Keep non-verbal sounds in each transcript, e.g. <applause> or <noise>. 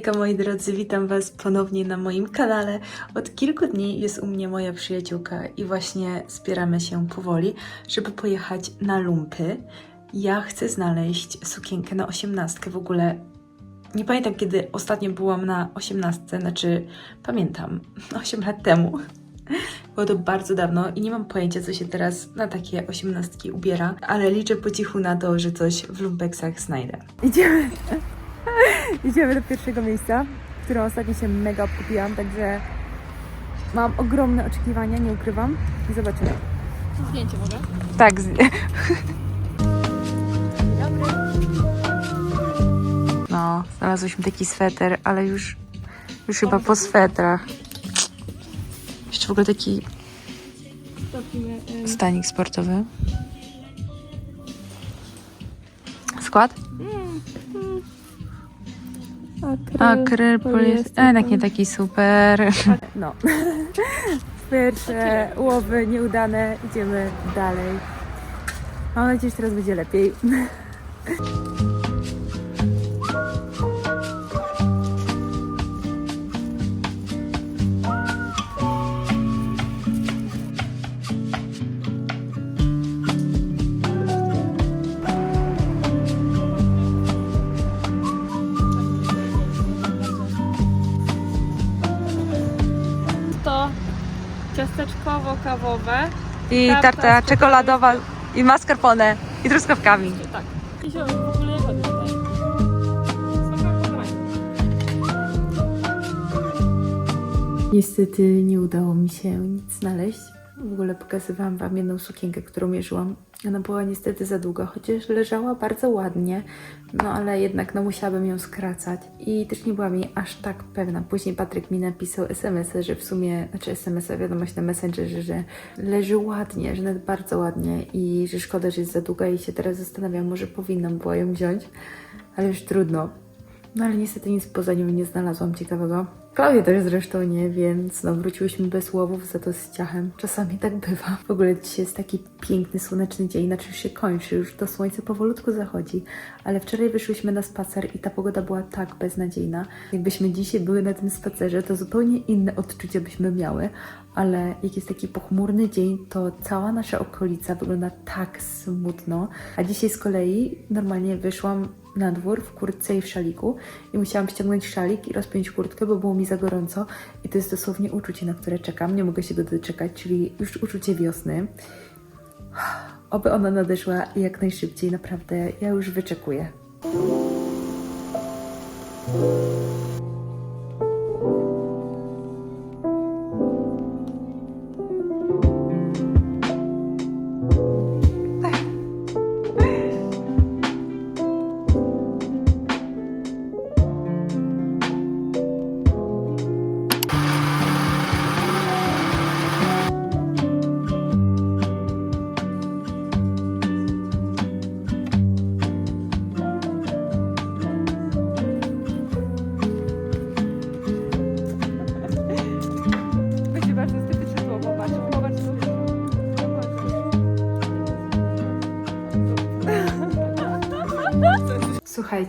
Hejka moi drodzy, witam Was ponownie na moim kanale. Od kilku dni jest u mnie moja przyjaciółka i właśnie zbieramy się powoli, żeby pojechać na lumpy. Ja chcę znaleźć sukienkę na osiemnastkę. W ogóle nie pamiętam kiedy ostatnio byłam na osiemnastce, znaczy pamiętam, <laughs> 8 lat temu. Było to bardzo dawno i nie mam pojęcia, co się teraz na takie osiemnastki ubiera, ale liczę po cichu na to, że coś w lumpeksach znajdę. Idziemy, <laughs> idziemy do pierwszego miejsca, w którym ostatnio się mega kupiłam, także mam ogromne oczekiwania, nie ukrywam i zobaczymy. Zdjęcie mogę? Tak. Z... No, znalazłyśmy taki sweter, ale już, już chyba po swetrach. Jeszcze w ogóle taki stanik sportowy. Skład? Akryl, poliester. A jednak nie taki super. No. <laughs> Pierwsze łowy nieudane, idziemy dalej. Mam nadzieję, że teraz będzie lepiej. Ciasteczkowo-kawowe. I Tarta tarta czekoladowa i mascarpone i truskawkami. Tak. I zioło, w ogóle jagody tutaj. Smakuje pomarańcz. Niestety nie udało mi się nic znaleźć. W ogóle pokazywałam Wam jedną sukienkę, którą mierzyłam. Ona była niestety za długa, chociaż leżała bardzo ładnie, no ale jednak no musiałabym ją skracać. I też nie byłam jej aż tak pewna. Później Patryk mi napisał SMS-a, że w sumie, znaczy SMS-a, wiadomość na Messengerze, że leży ładnie, że nawet bardzo ładnie i że szkoda, że jest za długa i się teraz zastanawiam, może powinnam była ją wziąć, ale już trudno. No ale niestety nic poza nią nie znalazłam ciekawego. Klaudia też zresztą nie, więc no wróciłyśmy bez łowów, za to z ciachem. Czasami tak bywa. W ogóle dzisiaj jest taki piękny, słoneczny dzień, znaczy się kończy, już to słońce powolutku zachodzi. Ale wczoraj wyszłyśmy na spacer i ta pogoda była tak beznadziejna. Jakbyśmy dzisiaj były na tym spacerze, to zupełnie inne odczucia byśmy miały. Ale jak jest taki pochmurny dzień, to cała nasza okolica wygląda tak smutno. A dzisiaj z kolei normalnie wyszłam na dwór w kurtce i w szaliku i musiałam ściągnąć szalik i rozpiąć kurtkę, bo było mi za gorąco i to jest dosłownie uczucie, na które czekam. Nie mogę się go doczekać, czyli już uczucie wiosny. Oby ona nadeszła jak najszybciej, naprawdę. Ja już wyczekuję.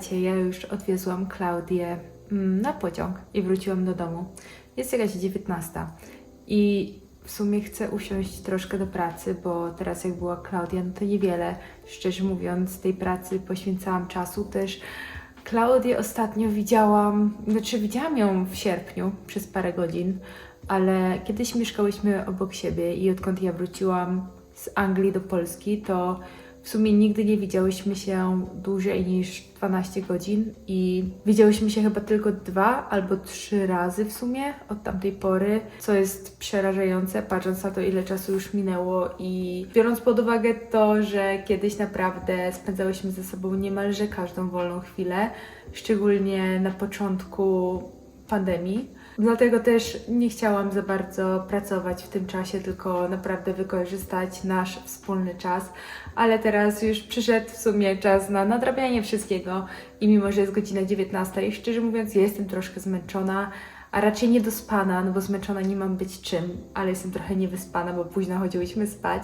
Słuchajcie, ja już odwiezłam Klaudię mm, na pociąg i wróciłam do domu. Jest jakaś 19 i w sumie chcę usiąść troszkę do pracy, bo teraz jak była Klaudia, no to niewiele, szczerze mówiąc, tej pracy poświęcałam czasu też. Klaudię ostatnio widziałam, znaczy widziałam ją w sierpniu przez parę godzin, ale kiedyś mieszkałyśmy obok siebie i odkąd ja wróciłam z Anglii do Polski, to w sumie nigdy nie widziałyśmy się dłużej niż 12 godzin i widziałyśmy się chyba tylko dwa albo trzy razy w sumie od tamtej pory, co jest przerażające, patrząc na to, ile czasu już minęło i biorąc pod uwagę to, że kiedyś naprawdę spędzałyśmy ze sobą niemalże każdą wolną chwilę, szczególnie na początku pandemii. Dlatego też nie chciałam za bardzo pracować w tym czasie, tylko naprawdę wykorzystać nasz wspólny czas. Ale teraz już przyszedł w sumie czas na nadrabianie wszystkiego i mimo, że jest godzina 19 i szczerze mówiąc jestem troszkę zmęczona, a raczej niedospana, no bo zmęczona nie mam być czym, ale jestem trochę niewyspana, bo późno chodziłyśmy spać.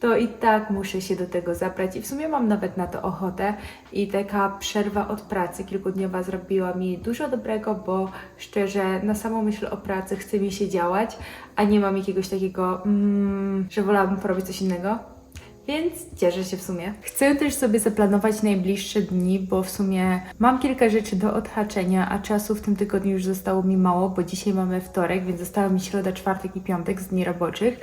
To i tak muszę się do tego zabrać i w sumie mam nawet na to ochotę i taka przerwa od pracy kilkudniowa zrobiła mi dużo dobrego, bo szczerze na samą myśl o pracy chce mi się działać, a nie mam jakiegoś takiego, mm, że wolałabym porobić coś innego. Więc cieszę się w sumie. Chcę też sobie zaplanować najbliższe dni, bo w sumie mam kilka rzeczy do odhaczenia, a czasu w tym tygodniu już zostało mi mało, bo dzisiaj mamy wtorek, więc została mi środa, czwartek i piątek z dni roboczych.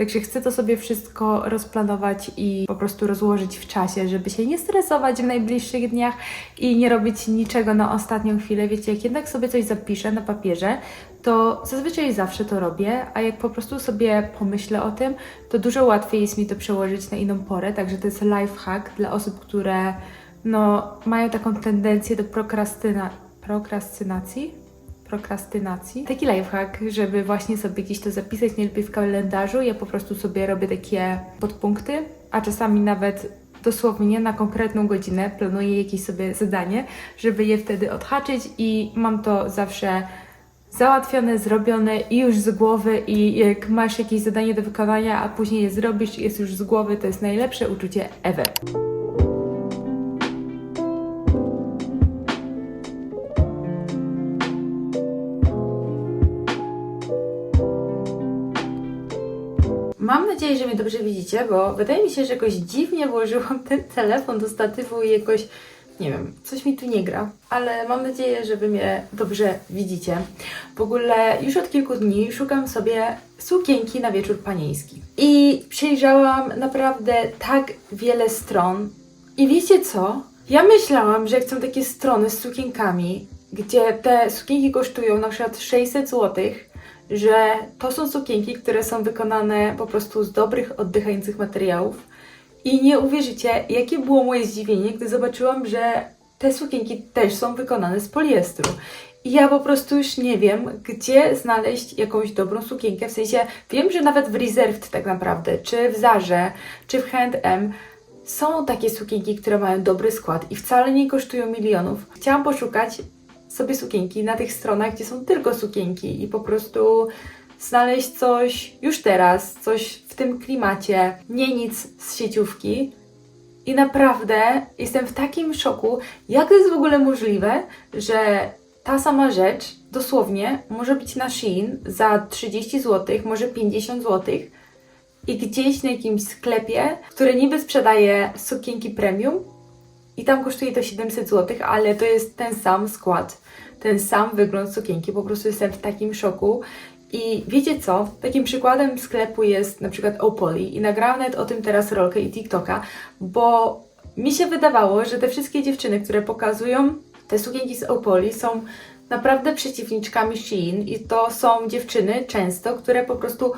Także chcę to sobie wszystko rozplanować i po prostu rozłożyć w czasie, żeby się nie stresować w najbliższych dniach i nie robić niczego na ostatnią chwilę. Wiecie, jak jednak sobie coś zapiszę na papierze, to zazwyczaj zawsze to robię, a jak po prostu sobie pomyślę o tym, to dużo łatwiej jest mi to przełożyć na inną porę. Także to jest life hack dla osób, które no, mają taką tendencję do prokrastyna- prokrastynacji prokrastynacji. Taki lifehack, żeby właśnie sobie gdzieś to zapisać, nie lepiej w kalendarzu. Ja po prostu sobie robię takie podpunkty, a czasami nawet dosłownie na konkretną godzinę planuję jakieś sobie zadanie, żeby je wtedy odhaczyć i mam to zawsze załatwione, zrobione i już z głowy i jak masz jakieś zadanie do wykonania, a później je zrobisz i jest już z głowy, to jest najlepsze uczucie ever. Nadzieję, że mnie dobrze widzicie, bo wydaje mi się, że jakoś dziwnie włożyłam ten telefon do statywu i jakoś, nie wiem, coś mi tu nie gra. Ale mam nadzieję, że Wy mnie dobrze widzicie. W ogóle już od kilku dni szukam sobie sukienki na wieczór panieński. I przejrzałam naprawdę tak wiele stron. I wiecie co? Ja myślałam, że jak są takie strony z sukienkami, gdzie te sukienki kosztują na przykład 600 złotych, że to są sukienki, które są wykonane po prostu z dobrych, oddychających materiałów. I nie uwierzycie, jakie było moje zdziwienie, gdy zobaczyłam, że te sukienki też są wykonane z poliestru. I ja po prostu już nie wiem, gdzie znaleźć jakąś dobrą sukienkę. W sensie, wiem, że nawet w Reserved tak naprawdę, czy w Zarze, czy w H&M są takie sukienki, które mają dobry skład i wcale nie kosztują milionów. Chciałam poszukać sobie sukienki na tych stronach, gdzie są tylko sukienki i po prostu znaleźć coś już teraz, coś w tym klimacie, nie nic z sieciówki. I naprawdę jestem w takim szoku, jak to jest w ogóle możliwe, że ta sama rzecz dosłownie może być na Shein za 30 zł, może 50 zł i gdzieś na jakimś sklepie, który niby sprzedaje sukienki premium, i tam kosztuje to 700 zł, ale to jest ten sam skład, ten sam wygląd sukienki. Po prostu jestem w takim szoku. I wiecie co? Takim przykładem sklepu jest na przykład Opoli i nagrałam nawet o tym teraz rolkę i TikToka, bo mi się wydawało, że te wszystkie dziewczyny, które pokazują te sukienki z Opoli są naprawdę przeciwniczkami Shein i to są dziewczyny często, które po prostu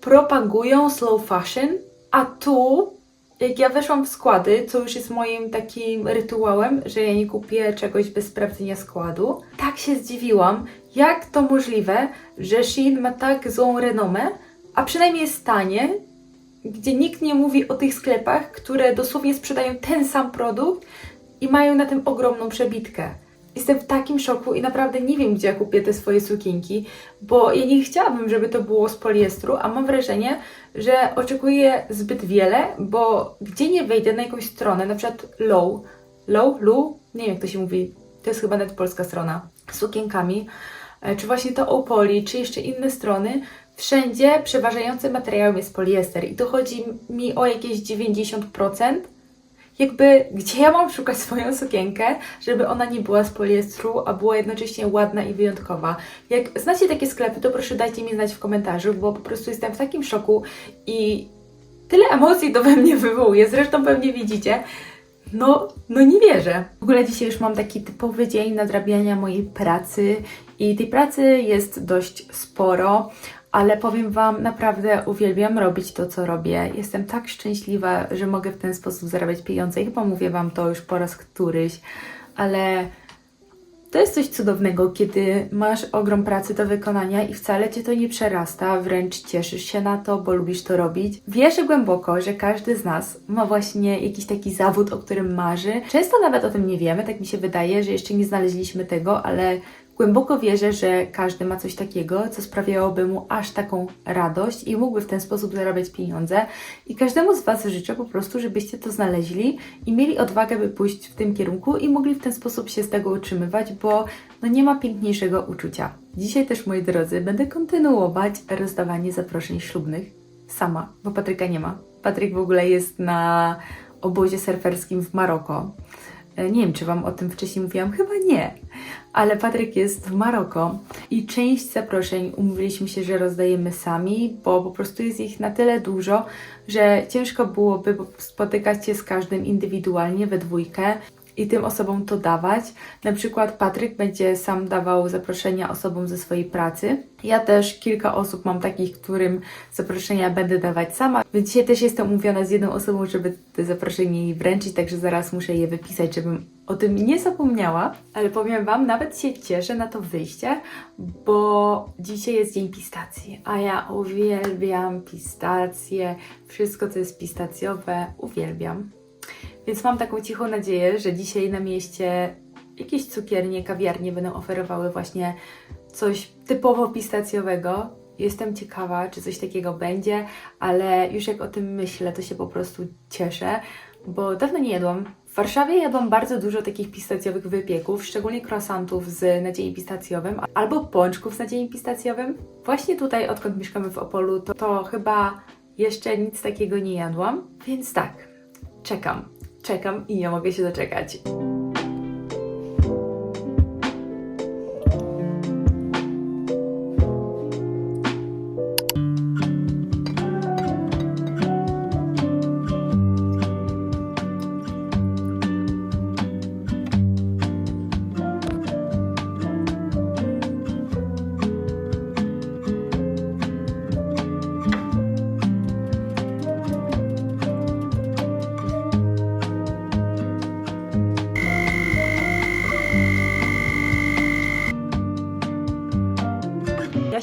propagują slow fashion, a tu jak ja weszłam w składy, co już jest moim takim rytuałem, że ja nie kupię czegoś bez sprawdzenia składu, tak się zdziwiłam, jak to możliwe, że Shein ma tak złą renomę, a przynajmniej jest tanie, gdzie nikt nie mówi o tych sklepach, które dosłownie sprzedają ten sam produkt i mają na tym ogromną przebitkę. Jestem w takim szoku i naprawdę nie wiem, gdzie ja kupię te swoje sukienki, bo ja nie chciałabym, żeby to było z poliestru, a mam wrażenie, że oczekuję zbyt wiele, bo gdzie nie wejdę na jakąś stronę, na przykład Low, Low, Lu, nie wiem jak to się mówi, to jest chyba nawet polska strona, z sukienkami, e, czy właśnie to Opoli, czy jeszcze inne strony, wszędzie przeważającym materiałem jest poliester i tu chodzi mi o jakieś 90%, jakby gdzie ja mam szukać swoją sukienkę, żeby ona nie była z poliestru, a była jednocześnie ładna i wyjątkowa. Jak znacie takie sklepy, to proszę dajcie mi znać w komentarzu, bo po prostu jestem w takim szoku i tyle emocji to we mnie wywołuje, zresztą pewnie widzicie. No, no nie wierzę. W ogóle dzisiaj już mam taki typowy dzień nadrabiania mojej pracy i tej pracy jest dość sporo, ale powiem Wam, naprawdę uwielbiam robić to, co robię. Jestem tak szczęśliwa, że mogę w ten sposób zarabiać pieniądze i chyba mówię Wam to już po raz któryś, ale to jest coś cudownego, kiedy masz ogrom pracy do wykonania i wcale cię to nie przerasta, wręcz cieszysz się na to, bo lubisz to robić. Wierzę głęboko, że każdy z nas ma właśnie jakiś taki zawód, o którym marzy. Często nawet o tym nie wiemy, tak mi się wydaje, że jeszcze nie znaleźliśmy tego, ale Głęboko wierzę, że każdy ma coś takiego, co sprawiałoby mu aż taką radość i mógłby w ten sposób zarabiać pieniądze. I każdemu z Was życzę po prostu, żebyście to znaleźli i mieli odwagę, by pójść w tym kierunku i mogli w ten sposób się z tego utrzymywać, bo no nie ma piękniejszego uczucia. Dzisiaj też, moi drodzy, będę kontynuować rozdawanie zaproszeń ślubnych sama, bo Patryka nie ma. Patryk w ogóle jest na obozie surferskim w Maroko. E, Nie wiem, czy Wam o tym wcześniej mówiłam, chyba nie, ale Patryk jest w Maroko i część zaproszeń umówiliśmy się, że rozdajemy sami, bo po prostu jest ich na tyle dużo, że ciężko byłoby spotykać się z każdym indywidualnie we dwójkę i tym osobom to dawać. Na przykład Patryk będzie sam dawał zaproszenia osobom ze swojej pracy. Ja też kilka osób mam takich, którym zaproszenia będę dawać sama, więc dzisiaj też jestem umówiona z jedną osobą, żeby te zaproszenie jej wręczyć, także zaraz muszę je wypisać, żebym o tym nie zapomniała. Ale powiem Wam, nawet się cieszę na to wyjście, bo dzisiaj jest dzień pistacji, a ja uwielbiam pistacje, wszystko co jest pistacjowe, uwielbiam. Więc mam taką cichą nadzieję, że dzisiaj na mieście jakieś cukiernie, kawiarnie będą oferowały właśnie coś typowo pistacjowego. Jestem ciekawa, czy coś takiego będzie, ale już jak o tym myślę, to się po prostu cieszę, bo dawno nie jadłam. W Warszawie jadłam bardzo dużo takich pistacjowych wypieków, szczególnie croissantów z nadziejem pistacjowym albo pączków z nadziejem pistacjowym. Właśnie tutaj, odkąd mieszkamy w Opolu, to, to chyba jeszcze nic takiego nie jadłam, więc tak, czekam, czekam i nie mogę się doczekać.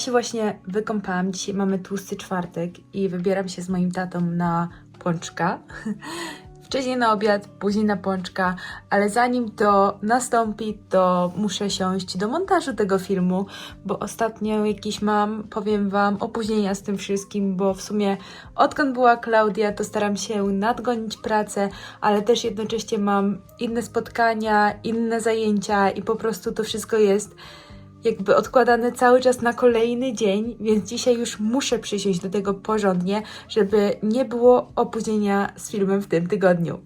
Się właśnie wykąpałam. Dzisiaj mamy tłusty czwartek i wybieram się z moim tatą na pączka. <laughs> Wcześniej na obiad, później na pączka, ale zanim to nastąpi, to muszę siąść do montażu tego filmu, bo ostatnio jakieś mam, powiem Wam, opóźnienia z tym wszystkim, bo w sumie odkąd była Klaudia, to staram się nadgonić pracę, ale też jednocześnie mam inne spotkania, inne zajęcia i po prostu to wszystko jest jakby odkładane cały czas na kolejny dzień, więc dzisiaj już muszę przysiąść do tego porządnie, żeby nie było opóźnienia z filmem w tym tygodniu.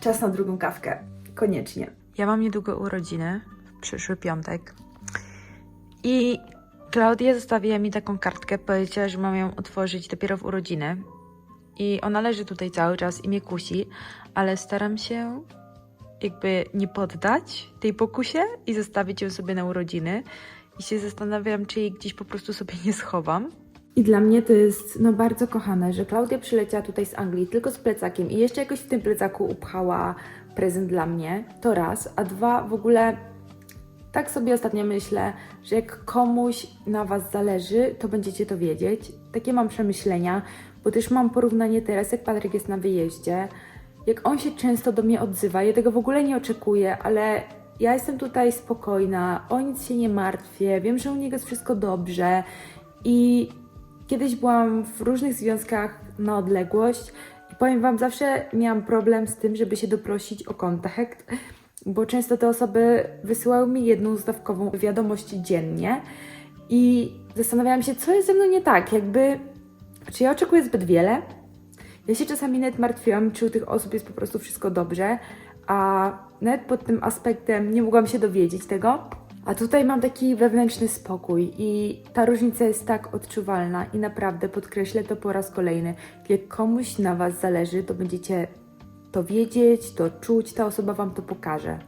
Czas na drugą kawkę. Koniecznie. Ja mam niedługo urodziny, w przyszły piątek. I Klaudia zostawiła mi taką kartkę, powiedziała, że mam ją otworzyć dopiero w urodziny. I ona leży tutaj cały czas i mnie kusi, ale staram się jakby nie poddać tej pokusie i zostawić ją sobie na urodziny. I się zastanawiam, czy jej gdzieś po prostu sobie nie schowam. I dla mnie to jest no, bardzo kochane, że Klaudia przyleciała tutaj z Anglii tylko z plecakiem i jeszcze jakoś w tym plecaku upchała prezent dla mnie. To raz. A dwa, w ogóle tak sobie ostatnio myślę, że jak komuś na Was zależy, to będziecie to wiedzieć. Takie mam przemyślenia, bo też mam porównanie teraz, jak Patryk jest na wyjeździe, jak on się często do mnie odzywa. Ja tego w ogóle nie oczekuję, ale ja jestem tutaj spokojna, o nic się nie martwię, wiem, że u niego jest wszystko dobrze i kiedyś byłam w różnych związkach na odległość i powiem Wam, zawsze miałam problem z tym, żeby się doprosić o kontakt, bo często te osoby wysyłały mi jedną zdawkową wiadomość dziennie i zastanawiałam się, co jest ze mną nie tak, jakby, czy ja oczekuję zbyt wiele? Ja się czasami nawet martwiłam, czy u tych osób jest po prostu wszystko dobrze, a nawet pod tym aspektem nie mogłam się dowiedzieć tego. A tutaj mam taki wewnętrzny spokój i ta różnica jest tak odczuwalna i naprawdę podkreślę to po raz kolejny. Jak komuś na Was zależy, to będziecie to wiedzieć, to czuć, ta osoba Wam to pokaże.